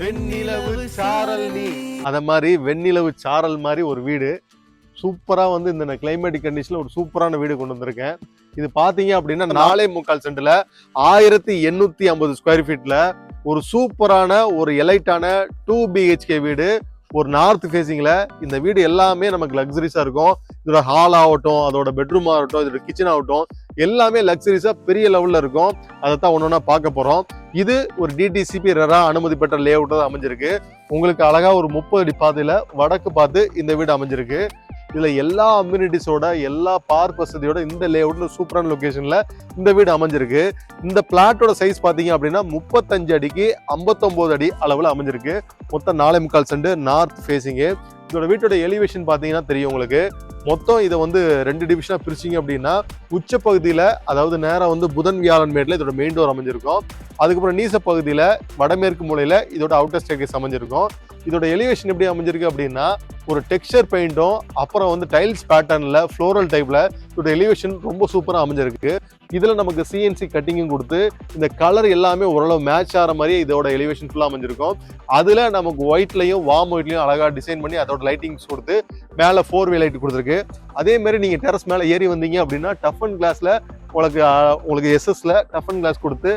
வெண்ணிலவு சாரல் நீ அத மாதிரி வெண்ணிலவு சாரல் மாதிரி ஒரு வீடு. சூப்பரா வந்து இந்த கிளைமேட்டிக் கண்டிஷன்ல ஒரு சூப்பரான வீடு கொண்டு வந்திருக்கேன். இது பாத்தீங்க அப்படின்னா நாலே முக்கால் சென்ட்ல ஆயிரத்தி எண்ணூத்தி ஐம்பது ஸ்கொயர் ஃபீட்ல ஒரு சூப்பரான ஒரு எலைட்டான டூ பிஹெச்கே வீடு. ஒரு நார்த் ஃபேஸிங்கில் இந்த வீடு எல்லாமே நமக்கு லக்ஸரிஸாக இருக்கும். இதோட ஹால் ஆகட்டும் அதோட பெட்ரூம் ஆகட்டும் இதோட கிச்சன் ஆகட்டும் எல்லாமே லக்ஸரிஸாக பெரிய லெவலில் இருக்கும். அதை தான் ஒன்று ஒன்றா பார்க்க போகிறோம் இது ஒரு டிடிசிபி ரெரா அனுமதி பெற்ற லே அவுட்டாக அமைஞ்சிருக்கு. உங்களுக்கு அழகாக ஒரு முப்பது அடி பாதையில் வடக்கு பார்த்து இந்த வீடு அமைஞ்சிருக்கு. இதில் எல்லா அம்யூனிட்டிஸோட எல்லா பார்க் வசதியோட இந்த லே சூப்பரான லொக்கேஷனில் இந்த வீடு அமைஞ்சிருக்கு. இந்த பிளாட்டோட சைஸ் பார்த்தீங்க அப்படின்னா முப்பத்தஞ்சு அடிக்கு ஐம்பத்தொம்போது அடி அளவில் அமைஞ்சிருக்கு. மொத்தம் நாலே முக்கால் செண்டு நார்த் ஃபேஸிங்கு இதோட வீட்டோட எலிவேஷன் பார்த்தீங்கன்னா தெரியும் உங்களுக்கு. மொத்தம் இதை வந்து ரெண்டு டிவிஷனாக பிரிச்சிங்க அப்படின்னா உச்ச பகுதியில் அதாவது நேராக வந்து புதன் வியாழன் மேட்டில் இதோட மெயின் டோர் அமைஞ்சிருக்கும். அதுக்கப்புறம் நீச பகுதியில் வடமேற்கு மூலையில் இதோட அவுட்டர் ஸ்டேக்கேஸ் அமைஞ்சிருக்கும். இதோட எலிவேஷன் எப்படி அமைஞ்சிருக்கு அப்படின்னா ஒரு டெக்ஸ்சர் பெயிண்ட்டும் அப்புறம் வந்து டைல்ஸ் பேட்டர்னில் ஃப்ளோரல் டைப்பில் இதோட எலிவேஷன் ரொம்ப சூப்பராக அமைஞ்சிருக்கு. இதில் நமக்கு சிஎன்சி கட்டிங்கும் கொடுத்து இந்த கலர் எல்லாமே ஓரளவு மேட்ச் ஆகிற மாதிரியே இதோட எலிவேஷன் ஃபுல்லாக அமைஞ்சிருக்கும். அதில் நமக்கு ஒயிட்லையும் வார்ம் ஒயிட்லையும் அழகாக டிசைன் பண்ணி அதோட லைட்டிங்ஸ் கொடுத்து மேலே ஃபோர் வே லைட் கொடுத்துருக்கு. அதேமாரி நீங்கள் டெரஸ் மேலே ஏறி வந்தீங்க அப்படின்னா டஃப் அண்ட் கிளாஸில் உங்களுக்கு உங்களுக்கு எஸ்எஸ்ல டஃப் அண்ட் கிளாஸ் கொடுத்து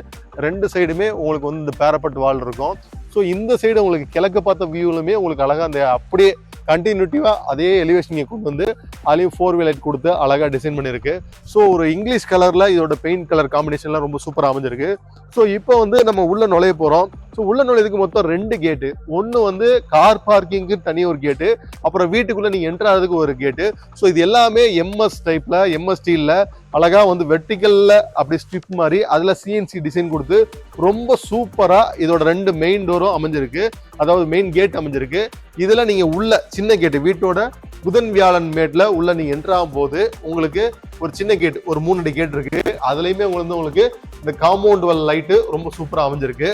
ரெண்டு சைடுமே உங்களுக்கு வந்து இந்த பேரப்பட் வால் இருக்கும். ஸோ இந்த சைடு உங்களுக்கு கிழக்கு பார்த்த வியூலுமே உங்களுக்கு அழகாக அந்த அப்படியே கண்டினியூட்டிவாக அதே எலிவேஷன் கொண்டு வந்து அதுலேயும் ஃபோர் வே லைட் கொடுத்து அழகா டிசைன் பண்ணியிருக்கு. ஸோ ஒரு இங்கிலீஷ் கலரில் இதோட பெயிண்ட் கலர் காம்பினேஷன்லாம் ரொம்ப சூப்பராக அமைஞ்சிருக்கு. ஸோ இப்போ வந்து நம்ம உள்ள நுழைய போறோம். ஸோ உள்ள நுழையதுக்கு மொத்தம் ரெண்டு கேட்டு ஒன்று வந்து கார் பார்க்கிங்க்கு தனி ஒரு கேட்டு அப்புறம் வீட்டுக்குள்ள நீங்க என்டர் ஆகிறதுக்கு ஒரு கேட்டு ஸோ இது எல்லாமே எம்எஸ் டைப்ல எம்எஸ் ஸ்டீல்ல அழகா வந்து வெர்டிக்கல்ல அப்படி ஸ்ட்ரிப் மாதிரி அதுல சிஎன்சி டிசைன் கொடுத்து ரொம்ப சூப்பரா இதோட ரெண்டு மெயின் டோரும் அமைஞ்சிருக்கு. அதாவது மெயின் கேட் அமைஞ்சிருக்கு. இதில் நீங்க உள்ள சின்ன கேட்டு வீட்டோட புதன் வியாழன் மேட்ல உள்ள நீ என்ட்ராகும் போது உங்களுக்கு ஒரு சின்ன கேட் ஒரு மூணு அடி கேட் இருக்கு. அதுலயுமே உங்களுக்கு வந்து உங்களுக்கு இந்த காம்பவுண்ட் வல் லைட்டு ரொம்ப சூப்பராக அமைஞ்சிருக்கு.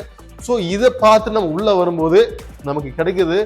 ஸோ இதை பார்த்து நம்ம உள்ள வரும்போது நமக்கு கிடைக்குது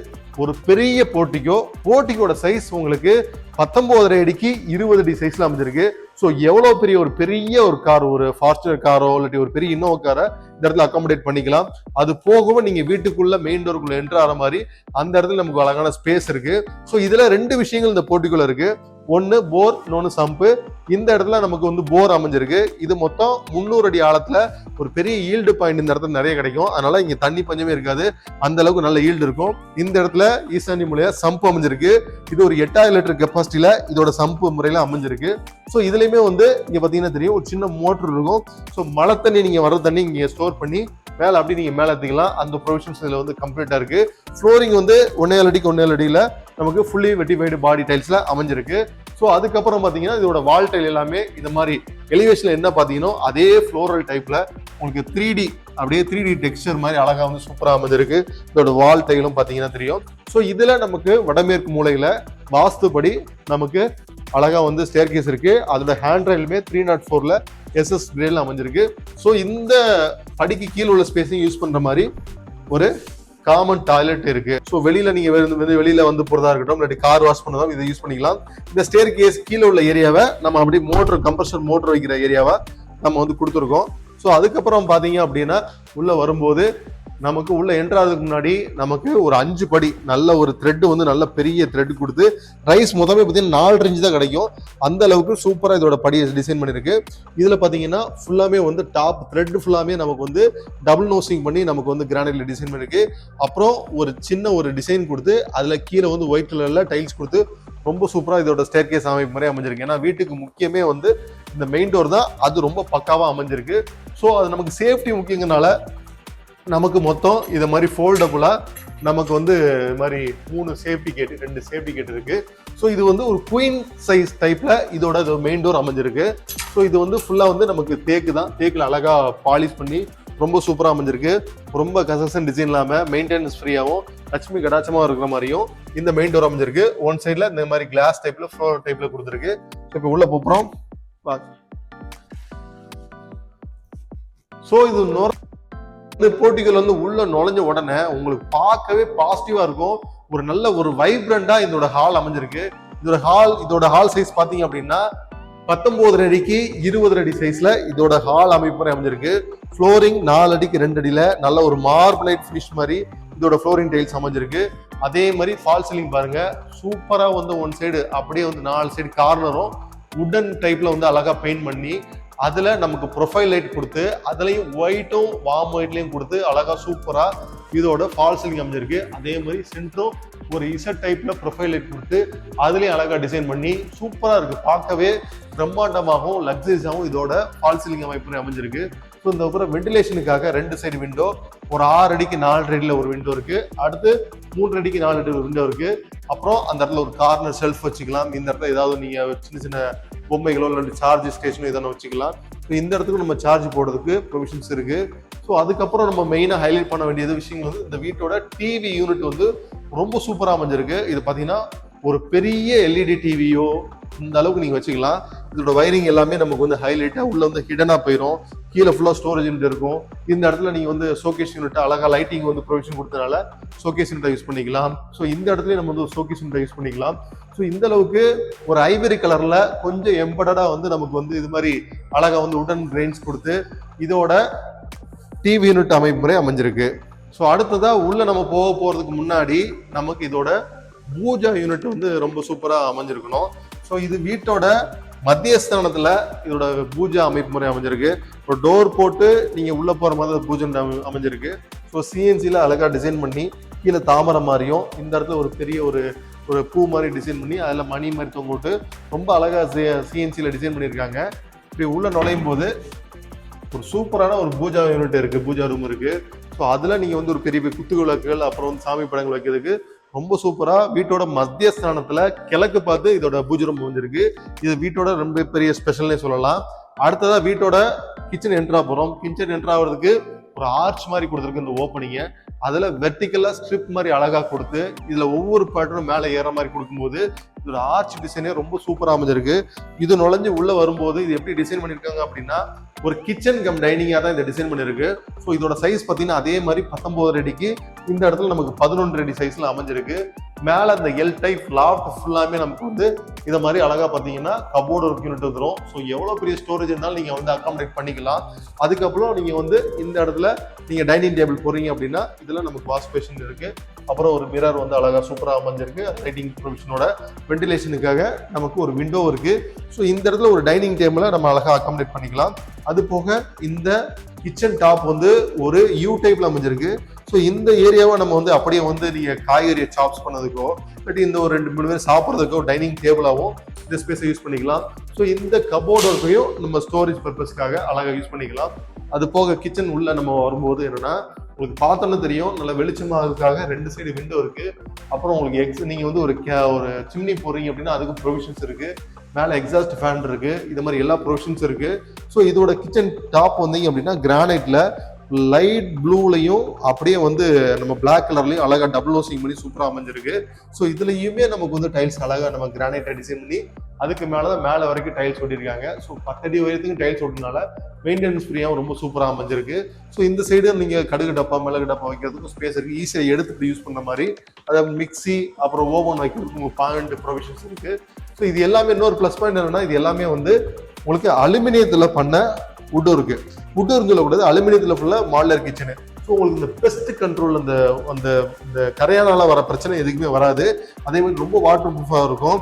ஒரு பெரிய போர்ட்டிக்கோ போர்ட்டிக்கோட சைஸ் உங்களுக்கு பத்தொம்போதரை அடிக்கு இருபது அடி சைஸ்ல அமைஞ்சிருக்கு. ஸோ எவ்வளோ பெரிய ஒரு பெரிய ஒரு கார் ஒரு ஃபார்ச்சுனர் காரோ இல்லாட்டி ஒரு பெரிய இன்னோவா காரை இந்த இடத்துல அக்காமடேட் பண்ணிக்கலாம். அது போகவும் நீங்கள் வீட்டுக்குள்ள மெயின் டோருக்குள்ள என்ட்ரு ஆகிற மாதிரி அந்த இடத்துல நமக்கு அழகான ஸ்பேஸ் இருக்கு. ஸோ இதில் ரெண்டு விஷயங்கள் இந்த போர்ட்டிக்குள்ள இருக்கு. ஒன்று போர் இன்னொன்று சம்பு இந்த இடத்துல நமக்கு வந்து போர் அமைஞ்சிருக்கு. இது மொத்தம் முந்நூறு அடி ஆழத்தில் ஒரு பெரிய ஈல்டு பாயிண்ட் இந்த இடத்துல நிறைய கிடைக்கும். அதனால இங்கே தண்ணி பஞ்சமே இருக்காது. அந்த அளவுக்கு நல்ல ஈல்டு இருக்கும். இந்த இடத்துல ஈசானி மூலையா சம்பு அமைஞ்சிருக்கு. இது ஒரு எட்டாயிரம் லிட்டர் கெப்பாசிட்டியில இதோட சம்பு முறையில் அமைஞ்சிருக்கு. ஸோ இதுலேயுமே வந்து இங்கே பார்த்தீங்கன்னா தெரியும் ஒரு சின்ன மோட்டர் இருக்கும். ஸோ மழை தண்ணி நீங்கள் வர தண்ணி இங்கே ஸ்டோர் பண்ணி மேலே அப்படி நீங்கள் மேலே எடுத்துக்கலாம் அந்த ப்ரொவிஷன்ஸ் இதில் வந்து கம்ப்ளீட்டாக இருக்குது ஃப்ளோரிங் வந்து ஒன்றே அடிக்கு ஒன்றே அடியில் நமக்கு ஃபுல்லி வெட்டிஃபைடு பாடி டைல்ஸில் அமைஞ்சிருக்கு. ஸோ அதுக்கப்புறம் பார்த்தீங்கன்னா இதோட வால் டைல் எல்லாமே இந்த மாதிரி எலிவேஷனில் என்ன பார்த்தீங்கன்னா அதே ஃப்ளோரல் டைப்பில் உங்களுக்கு த்ரீ டி அப்படியே த்ரீ டி டெக்ஸ்டர் மாதிரி அழகாக வந்து சூப்பராக அமைஞ்சிருக்கு. இதோட வால் டைலும் பார்த்தீங்கன்னா தெரியும். ஸோ இதில் நமக்கு வடமேற்கு மூலையில் வாஸ்துபடி நமக்கு அழகாக வந்து ஸ்டேர் கேஸ் இருக்கு. அதோட ஹேண்ட் ரயிலுமே த்ரீ நாட் ஃபோரில் எஸ்எஸ் கிரேடில் அமைஞ்சிருக்கு. ஸோ இந்த படிக்கு கீழே உள்ள ஸ்பேஸையும் யூஸ் பண்ணுற மாதிரி ஒரு காமன் டாய்லெட் இருக்கு. ஸோ வெளியில நீங்க வந்து வெளியில வந்து போறதா இருக்கட்டும் இல்லாட்டி கார் வாஷ் பண்ணதும் இதை யூஸ் பண்ணிக்கலாம். இந்த ஸ்டேர் கேஸ் கீழே உள்ள ஏரியாவை நம்ம அப்படி மோட்டர் கம்ப்ரஷர் மோட்டர் வைக்கிற ஏரியாவை நம்ம வந்து கொடுத்துருக்கோம். ஸோ அதுக்கப்புறம் பார்த்தீங்க அப்படின்னா உள்ள வரும்போது நமக்கு உள்ள என்ட்ராதுக்கு முன்னாடி நமக்கு ஒரு அஞ்சு படி நல்ல ஒரு த்ரெட் வந்து நல்ல பெரிய த்ரெட் கொடுத்து ரைஸ் மொத்தமே பார்த்தீங்கன்னா நாலு ரேஞ்சு தான் கிடைக்கும். அந்த அளவுக்கு சூப்பராக இதோட படி டிசைன் பண்ணியிருக்கு. இதில் பார்த்தீங்கன்னா ஃபுல்லாமே வந்து டாப் த்ரெட் ஃபுல்லாமே நமக்கு வந்து டபுள் நோசிங் பண்ணி நமக்கு வந்து கிரானைட்ல டிசைன் பண்ணியிருக்கு. அப்புறம் ஒரு சின்ன ஒரு டிசைன் கொடுத்து அதில் கீழே வந்து ஒயிட் கலரில் டைல்ஸ் கொடுத்து ரொம்ப சூப்பராக இதோட ஸ்டேர் கேஸ் அமைப்பு மாதிரி அமைஞ்சிருக்கு. ஏன்னா வீட்டுக்கு முக்கியமே வந்து இந்த மெயின் டோர் தான். அது ரொம்ப பக்காவாக அமைஞ்சிருக்கு. ஸோ அது நமக்கு சேஃப்டி முக்கியங்கிறனால நமக்கு மொத்தம் இதை மாதிரி ஃபோல்டபுளாக நமக்கு வந்து இது மாதிரி மூணு சேஃப்டி கேட் ரெண்டு சேஃப்டி கேட் இருக்கு. ஸோ இது வந்து ஒரு குயின் சைஸ் டைப்பில் இதோட மெயின் டோர் அமைஞ்சிருக்கு. ஸோ இது வந்து ஃபுல்லாக வந்து நமக்கு தேக்கு தான். தேக்கில் அழகாக பாலிஷ் பண்ணி ரொம்ப சூப்பராக அமைஞ்சிருக்கு. ரொம்ப கசசன் டிசைன் இல்லாமல் மெயின்டெனன்ஸ் ஃப்ரீயாகவும் லட்சுமி கடாச்சமா இருக்கிற மாதிரியும் இந்த மெயின் டோர் அமைஞ்சிருக்கு. ஒன் சைடில் இந்த மாதிரி கிளாஸ் டைப்பில் ஃப்ளோர் டைப்பில் கொடுத்துருக்கு. ஸோ இப்போ உள்ளே போகிறோம் ஸோ இது நோர் இந்த போட்டிகள் வந்து உள்ள நுழைஞ்ச உடனே உங்களுக்கு பார்க்கவே பாசிட்டிவா இருக்கும். ஒரு நல்ல ஒரு வைப்ரண்டா இதோட ஹால் அமைஞ்சிருக்கு. இதோட ஹால் இதோட ஹால் சைஸ் பாத்தீங்க அப்படின்னா பத்தொன்பது அடிக்கு இருபது அடி சைஸ்ல இதோட ஹால் அமைப்பு அமைஞ்சிருக்கு. ஃப்ளோரிங் நாலு அடிக்கு ரெண்டு அடியில நல்ல ஒரு மார்பிளைட் ஃபினிஷ் மாதிரி இதோட ஃப்ளோரிங் டைல்ஸ் அமைஞ்சிருக்கு. அதே மாதிரி ஃபால் சீலிங் பாருங்க. சூப்பரா வந்து ஒன் சைடு அப்படியே வந்து நாலு சைடு கார்னரும் உடன் டைப்ல வந்து அழகா பெயிண்ட் பண்ணி அதில் நமக்கு ப்ரொஃபைல் லைட் கொடுத்து அதுலேயும் ஒயிட்டும் வார்ம் ஒயிட்லேயும் கொடுத்து அழகா சூப்பராக இதோட ஃபால் சீலிங் அமைஞ்சிருக்கு. அதே மாதிரி சென்டரும் ஒரு இசட் டைப்பில் ப்ரொஃபைல் லைட் கொடுத்து அதுலேயும் அழகாக டிசைன் பண்ணி சூப்பராக இருக்குது பார்க்கவே பிரம்மாண்டமாகவும் லக்ஸரிஸாகவும் இதோட ஃபால் சீலிங் அமைப்பு அமைஞ்சிருக்கு. ஸோ இந்த அப்புறம் வென்டிலேஷனுக்காக ரெண்டு சைடு விண்டோ ஒரு ஆறு அடிக்கு நாலு அடியில் ஒரு விண்டோ இருக்குது அடுத்து மூன்று அடிக்கு நாலு அடி ஒரு விண்டோ இருக்குது அப்புறம் அந்த இடத்துல ஒரு கார்னர் செல்ஃப் வச்சுக்கலாம். இந்த இடத்துல ஏதாவது நீங்கள் சின்ன சின்ன பொம்மைகளோ இல்லாட்டி சார்ஜ் ஸ்டேஷனோ எதனா வச்சுக்கலாம். ஸோ இந்த இடத்துக்கு நம்ம சார்ஜ் போடுறதுக்கு ப்ரொவிஷன்ஸ் இருக்கு. ஸோ அதுக்கப்புறம் நம்ம மெயினாக ஹைலைட் பண்ண வேண்டியது விஷயங்கள் வந்து இந்த வீட்டோட டிவி யூனிட் வந்து ரொம்ப சூப்பராக அமைஞ்சிருக்கு. இது பார்த்தீங்கன்னா ஒரு பெரிய எல்இடி டிவியோ இந்த அளவுக்கு நீங்கள் வச்சுக்கலாம். இதோட வயரிங் எல்லாமே நமக்கு வந்து ஹைலைட்டாக உள்ளே வந்து ஹிடனாக போயிடும் கீழே ஃபுல்லாக ஸ்டோரேஜ் யூனிட் இருக்கும். இந்த இடத்துல நீங்கள் வந்து ஷோகேஸ் யூனிட் அழகாக லைட்டிங் வந்து ப்ரொவிஷன் கொடுத்தனால ஷோகேஸ் யூனிட்டை யூஸ் பண்ணிக்கலாம். ஸோ இந்த இடத்துலையும் நம்ம வந்து ஷோகேஸ் யூனிட்டை யூஸ் பண்ணிக்கலாம். ஸோ இந்த அளவுக்கு ஒரு ஐவரி கலரில் கொஞ்சம் எம்படடா வந்து நமக்கு வந்து இது மாதிரி அழகாக வந்து உடன் கிரெயின்ஸ் கொடுத்து இதோட டிவி யூனிட் அமைப்பு முறை அமைஞ்சிருக்கு. ஸோ அடுத்ததாக உள்ளே நம்ம போக போகிறதுக்கு முன்னாடி நமக்கு இதோட பூஜா யூனிட் வந்து ரொம்ப சூப்பராக அமைஞ்சிருக்கணும். ஸோ இது வீட்டோட மத்தியஸ்தானத்தில் இதோட பூஜா அமைப்பு முறை அமைஞ்சிருக்கு. ஒரு டோர் போட்டு நீங்கள் உள்ளே போகிற மாதிரி பூஜை அமை- அமைஞ்சிருக்கு. ஸோ சிஎன்சியில் அழகாக டிசைன் பண்ணி கீழே தாமரை மாதிரியும் இந்த இடத்துல ஒரு பெரிய ஒரு ஒரு பூ மாதிரி டிசைன் பண்ணி அதில் மணி மாதிரி தொங்க விட்டு ரொம்ப சி சிஎன்சியில் டிசைன் பண்ணியிருக்காங்க. இப்படி உள்ளே நுழையும் போது ஒரு சூப்பரான ஒரு பூஜா யூனிட் இருக்குது பூஜா ரூம் இருக்குது ஸோ அதில் நீங்கள் வந்து ஒரு பெரிய பெரிய குத்து விளக்குகள் அப்புறம் வந்து சாமி படங்கள் வைக்கிறதுக்கு ரொம்ப சூப்பரா வீட்டோட மத்திய ஸ்தானத்துல கிழக்கு பார்த்து இதோட பூஜை ரூம் அமைஞ்சிருக்கு. இது வீட்டோட ரொம்ப பெரிய ஸ்பெஷல்னே சொல்லலாம். அடுத்ததா வீட்டோட கிச்சன் என்ட்ரா போறோம். கிச்சன் என்ட்ரா ஆகிறதுக்கு ஒரு ஆர்ச் மாதிரி கொடுத்துருக்கு இந்த ஓப்பனிங்க அதில் வெர்டிக்கலாக ஸ்ட்ரிப் மாதிரி அழகாக கொடுத்து இதில் ஒவ்வொரு பேட்டர்னும் மேலே ஏற மாதிரி கொடுக்கும்போது இதோட ஆர்ச் டிசைனே ரொம்ப சூப்பராக அமைஞ்சிருக்கு. இது நுழைஞ்சு உள்ளே வரும்போது இது எப்படி டிசைன் பண்ணியிருக்காங்க அப்படின்னா ஒரு கிச்சன் கம் டைனிங்காக தான் இந்த டிசைன் பண்ணியிருக்கு ஸோ இதோட சைஸ் பார்த்தீங்கன்னா அதே மாதிரி பத்தொம்போது அடிக்கு இந்த இடத்துல நமக்கு பதினொன்று அடி சைஸில் அமைஞ்சிருக்கு. மேலே அந்த எல் டைப் லாஃப்ட் ஃபுல்லாமே நமக்கு வந்து இதை மாதிரி அழகாக பார்த்தீங்கன்னா கபோர்டு ஒரு யூனிட் வந்துடும் ஸோ எவ்வளோ பெரிய ஸ்டோரேஜ் இருந்தாலும் நீங்கள் வந்து அக்காமடேட் பண்ணிக்கலாம். அதுக்கப்புறம் நீங்கள் வந்து இந்த இடத்துல நீங்கள் டைனிங் டேபிள் போகிறீங்க அப்படின்னா இதில் நமக்கு வாஷ் பேஷன் இருக்கு. அப்புறம் ஒரு மிரர் வந்து அழகா சூப்பராக அமைஞ்சிருக்கு. லைட்டிங் ப்ரொவிஷனோட வென்டிலேஷனுக்காக நமக்கு ஒரு விண்டோ இருக்குது ஸோ இந்த இடத்துல ஒரு டைனிங் டேபிளை நம்ம அழகா அக்காமடேட் பண்ணிக்கலாம். அது போக இந்த கிச்சன் டாப் வந்து ஒரு யூ டைப்பில் அமைஞ்சிருக்கு. ஸோ இந்த ஏரியாவை நம்ம வந்து அப்படியே வந்து நீங்கள் காய்கறியை சாப்ஸ் பண்ணதுக்கோ இல்லாட்டி இந்த ஒரு ரெண்டு மூணு பேர் சாப்பிட்றதுக்கோ டைனிங் டேபிளாகவும் இந்த ஸ்பேஸை யூஸ் பண்ணிக்கலாம். ஸோ இந்த கபோர்டு ஒர்க்கையும் நம்ம ஸ்டோரேஜ் பர்பஸ்க்காக அழகாக யூஸ் பண்ணிக்கலாம். அது போக கிச்சன் உள்ள நம்ம வரும்போது என்னன்னா உங்களுக்கு பார்த்தோன்னு தெரியும் நல்ல வெளிச்சமாகறதுக்காக ரெண்டு சைடு விண்டோ இருக்கு. அப்புறம் உங்களுக்கு எக்ஸ் நீங்க வந்து ஒரு கே- ஒரு சிம்னி போறீங்க அப்படின்னா அதுக்கு ப்ரொவிஷன்ஸ் இருக்கு. மேலே எக்ஸாஸ்ட் ஃபேன் இருக்கு. இது மாதிரி எல்லா ப்ரொவிஷன்ஸ் இருக்கு. ஸோ இதோட கிச்சன் டாப் வந்தீங்க அப்படின்னா கிரானைட்ல லைட் ப்ளூலையும் அப்படியே வந்து நம்ம பிளாக் கலர்லையும் அழகா டபுள் ஓசிங் பண்ணி சூப்பராக அமைஞ்சிருக்கு. ஸோ இதுலேயுமே நமக்கு வந்து டைல்ஸ் அழகாக நம்ம கிரானைட்டை டிசைன் பண்ணி அதுக்கு மேலே தான் மேலே வரைக்கும் டைல்ஸ் ஒட்டியிருக்காங்க ஸோ பத்தடி உயரத்துக்கு டைல்ஸ் ஒட்டினால மெயின்டெனன்ஸ் ஃப்ரீயாகவும் ரொம்ப சூப்பராக அமைஞ்சிருக்கு. ஸோ இந்த சைடு நீங்கள் கடுகு டப்பா மிளகு டப்பா வைக்கிறதுக்கும் ஸ்பேஸ் இருக்குது ஈஸியாக எடுத்துட்டு யூஸ் பண்ண மாதிரி. அதாவது மிக்ஸி அப்புறம் ஓவன் வைக்கிறதுக்கு உங்களுக்கு பாயிண்ட் ப்ரொவிஷன்ஸ் இருக்குது ஸோ இது எல்லாமே இன்னொரு ப்ளஸ் பாயிண்ட் என்னன்னா இது எல்லாமே வந்து உங்களுக்கு அலுமினியத்தில் பண்ண வுட் இருக்கு. வுட் கூடாது அலுமினியத்தில் ஃபுல்லாக மாடலர் கிச்சனு ஸோ உங்களுக்கு இந்த பெஸ்ட் கண்ட்ரோல் அந்த அந்த இந்த கரையானால வர பிரச்சனை எதுக்குமே வராது. அதே மாதிரி ரொம்ப வாட்டர் ப்ரூஃபாக இருக்கும்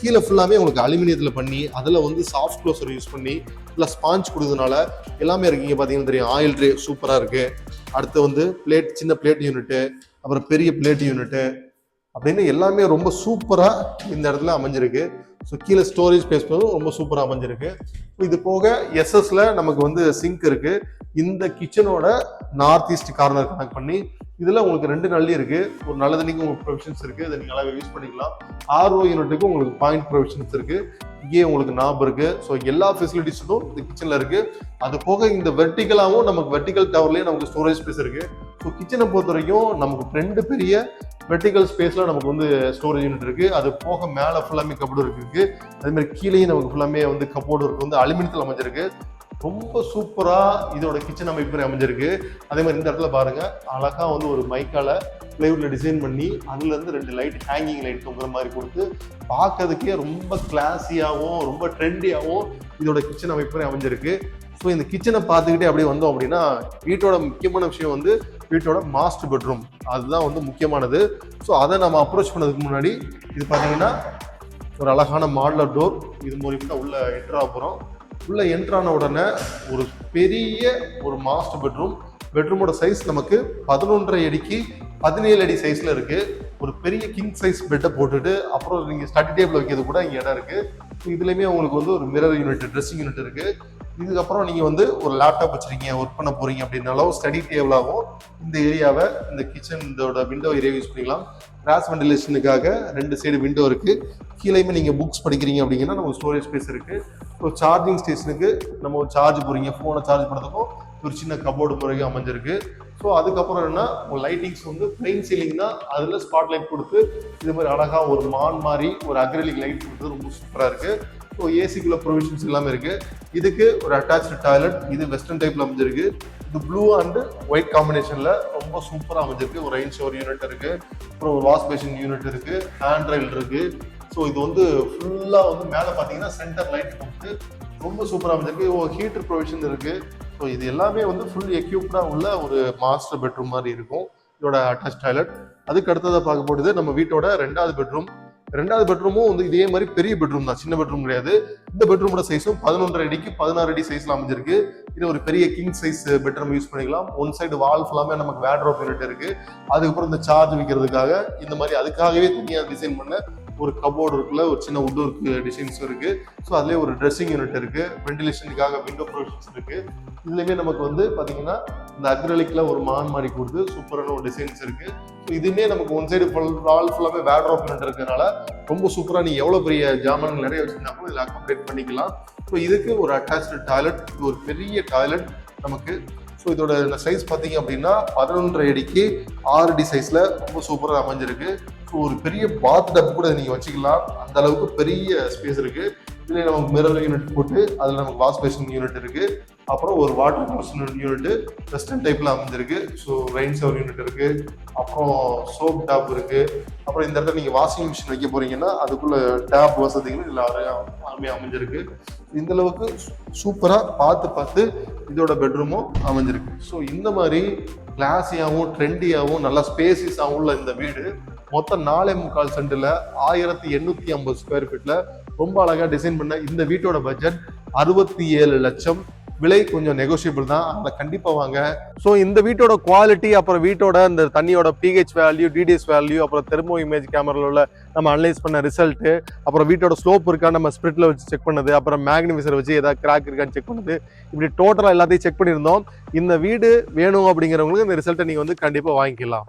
கீழே ஃபுல்லாமே உங்களுக்கு அலுமினியத்தில் பண்ணி அதில் வந்து சாஃப்ட் க்ளோசர் யூஸ் பண்ணி ஃபுல்லாக ஸ்பாஞ்ச் கொடுத்ததுனால எல்லாமே இருக்கீங்க பார்த்தீங்கன்னா தெரியும் ஆயில் ட்ரே சூப்பராக இருக்குது அடுத்து வந்து பிளேட் சின்ன பிளேட் யூனிட்டு அப்புறம் பெரிய பிளேட் யூனிட்டு அப்படின்னு எல்லாமே ரொம்ப சூப்பராக இந்த இடத்துல அமைஞ்சிருக்கு. ஸோ கீழே ஸ்டோரேஜ் ஸ்பேஸ் ரொம்ப சூப்பராக அமைஞ்சிருக்கு. இது போக எஸ்எஸ்ல நமக்கு வந்து சிங்க் இருக்கு. இந்த கிச்சனோட நார்த் ஈஸ்ட் கார்னர் கனெக்ட் பண்ணி இதில் உங்களுக்கு ரெண்டு நல்லி இருக்கு. ஒரு நல்ல தண்ணிக்கு உங்களுக்கு ப்ரொவிஷன்ஸ் இருக்கு. இதை நீங்கள் அழகாக யூஸ் பண்ணிக்கலாம். ஆர்ஓ யூனிட்டுக்கு உங்களுக்கு பாயிண்ட் ப்ரொவிஷன்ஸ் இருக்கு. இங்கேயே உங்களுக்கு நாப் இருக்கு. ஸோ எல்லா ஃபெசிலிட்டிஸும் இந்த கிச்சனில் இருக்கு. அது போக இந்த வெர்டிகலாகவும் நமக்கு வெர்டிகல் டவர்லேயே நமக்கு ஸ்டோரேஜ் ஸ்பேஸ் இருக்கு. ஸோ கிச்சனை பொறுத்த வரைக்கும் நமக்கு ரெண்டு பெரிய வெர்டிக்கல் ஸ்பேஸில் நமக்கு வந்து ஸ்டோரேஜ் யூனிட் இருக்குது அது போக மேலே ஃபுல்லாமே கபோர்டு இருக்குது அதேமாதிரி கீழேயும் நமக்கு ஃபுல்லாமே வந்து கபோர்டு இருக்குது வந்து அலுமினியத்தில் அமைஞ்சிருக்கு. ரொம்ப சூப்பராக இதோட கிச்சன் அமைப்பு அமைஞ்சிருக்கு. அதே மாதிரி இந்த இடத்துல பாருங்கள் அழகாக வந்து ஒரு மைக்கால் பிளைவுட்ல டிசைன் பண்ணி அதுலேருந்து ரெண்டு லைட் ஹேங்கிங் லைட் தொங்குற மாதிரி கொடுத்து பார்க்கறதுக்கே ரொம்ப கிளாஸியாகவும் ரொம்ப ட்ரெண்டியாகவும் இதோட கிச்சன் அமைப்பு அமைஞ்சிருக்கு. ஸோ இந்த கிச்சனை பார்த்துக்கிட்டே அப்படியே வந்தோம் அப்படின்னா வீட்டோட முக்கியமான விஷயம் வந்து வீட்டோட மாஸ்டர் பெட்ரூம் அதுதான் வந்து முக்கியமானது. ஸோ அதை நம்ம அப்ரோச் பண்ணதுக்கு முன்னாடி இது பார்த்தீங்கன்னா ஒரு அழகான மாடலர் டோர் இது மூலியமாக தான் உள்ள என்ட்ரு ஆக போகிறோம் உள்ள என்ட்ரான உடனே ஒரு பெரிய ஒரு மாஸ்டர் பெட்ரூம் பெட்ரூமோட சைஸ் நமக்கு பதினொன்றரை அடிக்கு பதினேழு அடி சைஸில் இருக்குது ஒரு பெரிய கிங் சைஸ் பெட்டை போட்டுட்டு அப்புறம் நீங்கள் ஸ்டடி டேபிள் வைக்கிறது கூட இங்கே இடம் இருக்குது இதுலேயுமே உங்களுக்கு வந்து ஒரு மிரர் யூனிட் ட்ரெஸ்ஸிங் யூனிட் இருக்குது இதுக்கப்புறம் நீங்கள் வந்து ஒரு லேப்டாப் வச்சிருக்கீங்க ஒர்க் பண்ண போகிறீங்க அப்படின்னாலும் ஸ்டடி டேபிளாகவும் இந்த ஏரியாவை இந்த கிச்சன் இதோட விண்டோ ஏரியா யூஸ் பண்ணிக்கலாம். கிராஸ் வெண்டிலேஷனுக்காக ரெண்டு சைடு விண்டோ இருக்குது கீழேயுமே நீங்கள் புக்ஸ் படிக்கிறீங்க அப்படிங்கன்னா நம்ம ஸ்டோரேஜ் ஸ்பேஸ் இருக்குது ஸோ சார்ஜிங் ஸ்டேஷனுக்கு நம்ம ஒரு சார்ஜ் போகிறீங்க ஃபோனை சார்ஜ் பண்ணுறதுக்கும் ஒரு சின்ன கபோர்டு முறைக்கு அமைஞ்சிருக்கு. ஸோ அதுக்கப்புறம் என்ன லைட்டிங்ஸ் வந்து பிளைன் சீலிங் தான் அதில் ஸ்பாட் லைட் கொடுத்து இது மாதிரி அழகாக ஒரு மான் மாதிரி ஒரு அக்ரலிக் லைட் கொடுத்து ரொம்ப சூப்பராக இருக்குது ஸோ ஏசிக்குள்ள ப்ரொவிஷன்ஸ் எல்லாமே இருக்கு. இதுக்கு ஒரு அட்டாச்சு டாய்லெட் இது வெஸ்டர்ன் டைப்ல அமைஞ்சிருக்கு. இது ப்ளூ அண்ட் ஒயிட் காம்பினேஷன்ல ரொம்ப சூப்பராக அமைஞ்சிருக்கு. ஒரு ரெயின் ஷவர் யூனிட் இருக்கு. அப்புறம் ஒரு வாஷ் பேஷன் யூனிட் இருக்கு. ஹேண்ட் ரைல் இருக்கு. ஸோ இது வந்து ஃபுல்லாக வந்து மேலே பார்த்தீங்கன்னா சென்டர் லைட் கொடுத்து ரொம்ப சூப்பராக அமைஞ்சிருக்கு. ஹீட்டர் ப்ரொவிஷன் இருக்கு. ஸோ இது எல்லாமே வந்து ஃபுல் எக்யூப்டாக உள்ள ஒரு மாஸ்டர் பெட்ரூம் மாதிரி இருக்கும். இதோட அட்டாச் டாய்லெட் அதுக்கு அடுத்ததாக பார்க்க போடுது நம்ம வீட்டோட ரெண்டாவது பெட்ரூம் ரெண்டாவது பெட்ரூமும் வந்து இதே மாதிரி பெரிய பெட்ரூம் தான். சின்ன பெட்ரூம் கிடையாது. இந்த பெட்ரூமோட சைஸும் பதினொன்றரை அடிக்கு பதினாறு அடி சைஸ்ல அமைஞ்சிருக்கு. இது ஒரு பெரிய கிங் சைஸ் பெட்ரூம் யூஸ் பண்ணிக்கலாம். ஒன் சைடு வால் ஃபுல்லாமே நமக்கு வேட்ரோப் யூனிட் இருக்கு. அதுக்கப்புறம் இந்த சார்ஜ் வைக்கிறதுக்காக இந்த மாதிரி அதுக்காகவே தனியாக டிசைன் பண்ண ஒரு கபோர்டு இருக்குல்ல ஒரு சின்ன உட் ஒர்க் டிசைன்ஸ் இருக்கு. ஸோ அதுலேயே ஒரு ட்ரெஸ்ஸிங் யூனிட் இருக்கு வென்டிலேஷனுக்காக விண்டோ ப்ரொவிஷன்ஸ் இருக்கு. இதுலயுமே நமக்கு வந்து பாத்தீங்கன்னா இந்த அக்ரலிக்ல ஒரு மான் மாதிரி கொடுத்து சூப்பரான ஒரு டிசைன்ஸ் இருக்கு. ஸோ இதுவுமே நமக்கு ஒன் சைடு ஃபுல் வால் ஃபுல்லாமே வேட்ரோப் யூனிட் இருக்கிறதுனால ரொம்ப சூப்பரா நீ எவ்வளவு பெரிய ஜாமான்கள் நிறைய வச்சிருந்தாலும் இதில் அக்கோமடேட் பண்ணிக்கலாம். ஸோ இதுக்கு ஒரு அட்டாச்சு டாய்லெட் இது ஒரு பெரிய டாய்லெட் நமக்கு. ஸோ இதோட சைஸ் பார்த்தீங்க அப்படின்னா பதினொன்றரை அடிக்கு ஆறு அடி சைஸில் ரொம்ப சூப்பராக அமைஞ்சிருக்கு. ஒரு பெரிய பாத் டப் கூட நீங்க வச்சுக்கலாம். அந்த அளவுக்கு பெரிய ஸ்பேஸ் இருக்கு. இதுல நமக்கு மிரர் யூனிட் போட்டு அதுல நமக்கு வாஷ் பேஷன் யூனிட் இருக்கு. அப்புறம் ஒரு வாட்டர் வாஷன் யூனிட் வெஸ்டர்ன் டைப்ல அமைஞ்சிருக்கு. ஸோ ரெயின் சவர் யூனிட் இருக்கு. அப்புறம் சோப் டேப் இருக்கு. அப்புறம் இந்த இடத்துல நீங்க வாஷிங் மிஷின் வைக்க போறீங்கன்னா அதுக்குள்ள டேப் வசதிகள் இதுல எல்லாமே அமைஞ்சிருக்கு. இந்த அளவுக்கு சூப்பரா பார்த்து பார்த்து இதோட பெட்ரூமும் அமைஞ்சிருக்கு. ஸோ இந்த மாதிரி கிளாஸியாகவும் ட்ரெண்டியாகவும் நல்லா ஸ்பேசிஸாகவும் உள்ள இந்த வீடு மொத்தம் நாலே முக்கால் சென்டில் ஆயிரத்தி எண்ணூற்றி ஐம்பது ஸ்கொயர் ஃபீட்டில் ரொம்ப அழகாக டிசைன் பண்ண இந்த வீட்டோட பட்ஜெட் அறுபத்தி ஏழு லட்சம். விலை கொஞ்சம் நெகோஷியபிள் தான். அதை கண்டிப்பாக வாங்க. ஸோ இந்த வீட்டோட குவாலிட்டி அப்புறம் வீட்டோட இந்த தண்ணியோட பிஹெச் வேல்யூ டிடிஎஸ் வேல்யூ அப்புறம் தெர்மோ இமேஜ் கேமரால உள்ள நம்ம அனலைஸ் பண்ண ரிசல்ட்டு அப்புறம் வீட்டோட ஸ்லோப் இருக்கா நம்ம ஸ்பிரிட்டில் வச்சு செக் பண்ணது அப்புறம் மேக்னிஃபைசர் வச்சு ஏதாவது கிராக் இருக்கான்னு செக் பண்ணது. இப்படி டோட்டலாக எல்லாத்தையும் செக் பண்ணியிருந்தோம். இந்த வீடு வேணும் அப்படிங்கிறவங்களுக்கு இந்த ரிசல்ட்டை நீங்கள் வந்து கண்டிப்பாக வாங்கிக்கலாம்.